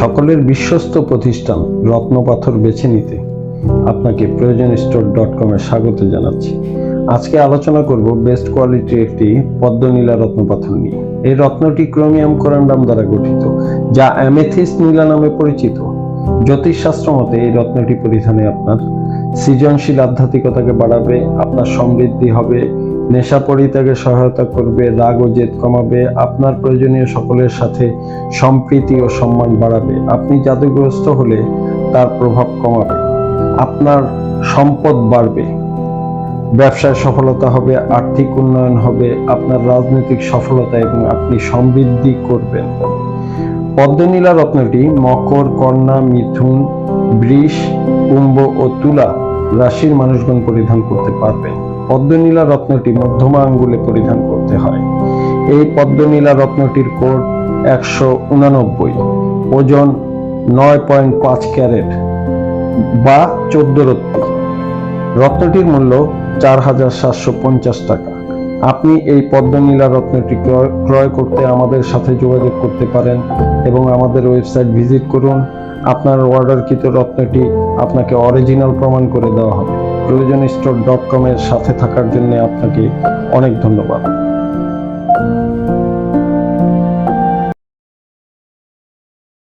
সকলের বিশ্বস্ত প্রতিষ্ঠান রত্নপাথর বেছে নিতে আপনাকে প্রয়োজন স্টোর ডট কমে স্বাগত জানাচ্ছি। আজকে আলোচনা করব বেস্ট কোয়ালিটির একটি পদ্মনীলা রত্নপাথর নিয়ে। এই রত্নটি ক্রোমিয়াম কোরান্ডাম দ্বারা গঠিত, যা অ্যামেথিস নীলা নামে পরিচিত। জ্যোতিষশাস্ত্র মতে এই রত্নটি পরিধানে আপনার সৃজনশীল আধ্যাত্মিকতাকে বাড়াবে, আপনার সমৃদ্ধি হবে নেশা পরিত্যাগে সহায়তা করবে, রাগ ও জেদ কমাবে, আপনার প্রয়োজনীয় সকলের সাথে সম্প্রীতি ও সম্মান বাড়াবে। আপনি জাদুগ্রস্ত হলে তার প্রভাব কমাবে, আপনার সম্পদ বাড়বে, ব্যবসায় সফলতা হবে, আর্থিক উন্নয়ন হবে, আপনার রাজনৈতিক সফলতা এবং আপনি সমৃদ্ধি করবেন। পদ্মনীলা রত্নটি মকর, কন্যা, মিথুন, বৃষ, কুম্ভ ও তুলা রাশির মানুষগণ পরিধান করতে পারবেন। পদ্মনীলা রত্নটি মধ্যমা আঙ্গুলে পরিধান করতে হয়। এই পদ্মনীলা রত্নটির কোড একশো উনানব্বই, ওজন নয় পয়েন্ট পাঁচ ক্যারেট বা চোদ্দ রত্তি। রত্নটির মূল্য চার হাজার সাতশো পঞ্চাশ টাকা। আপনি এই পদ্মনীলা রত্নটি ক্রয়- ক্রয় করতে আমাদের সাথে যোগাযোগ করতে পারেন এবং আমাদের ওয়েবসাইট ভিজিট করুন। আপনার অর্ডারকৃত রত্নটি আপনাকে অরিজিনাল প্রমাণ করে দেওয়া হবে। প্রয়োজন স্টোর ডট কমের সাথে থাকার জন্য আপনাকে অনেক ধন্যবাদ।